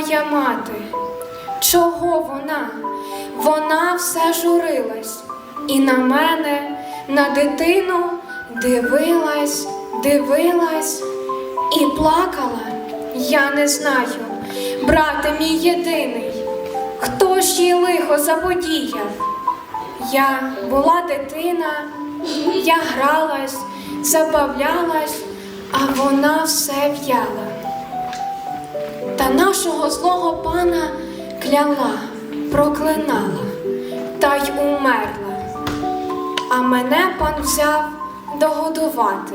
моя мати? Чого вона? Вона все журилась і на мене, на дитину дивилась, дивилась і плакала. Я не знаю, брате мій єдиний, хто ж їй лихо заподіяв? Я була дитина, я гралась, забавлялась, а вона все в'яла. Та нашого злого пана кляла, проклинала та й умерла. А мене пан взяв догодувати.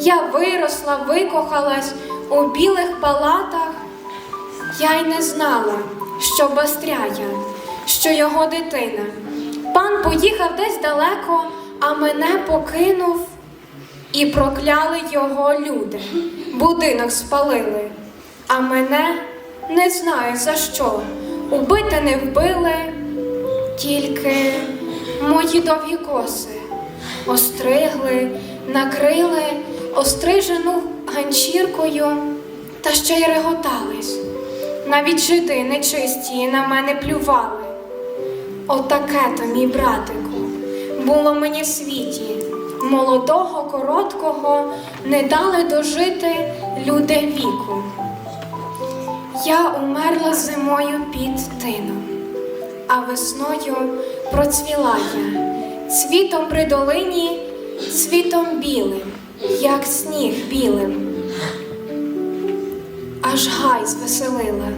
Я виросла, викохалась у білих палатах. Я й не знала, що Бастряя, що його дитина. Пан поїхав десь далеко, а мене покинув. І прокляли його люди, будинок спалили, а мене не знаю за що. Убити не вбили, тільки мої довгі коси остригли, накрили острижену ганчіркою та ще й реготались. Навіть жиди нечисті на мене плювали. Отаке то, мій братику, було мені в світі. Молодого, короткого не дали дожити люди віку. Я умерла зимою під тином, а весною процвіла я цвітом при долині, цвітом білим, як сніг білим. Аж гай звеселила.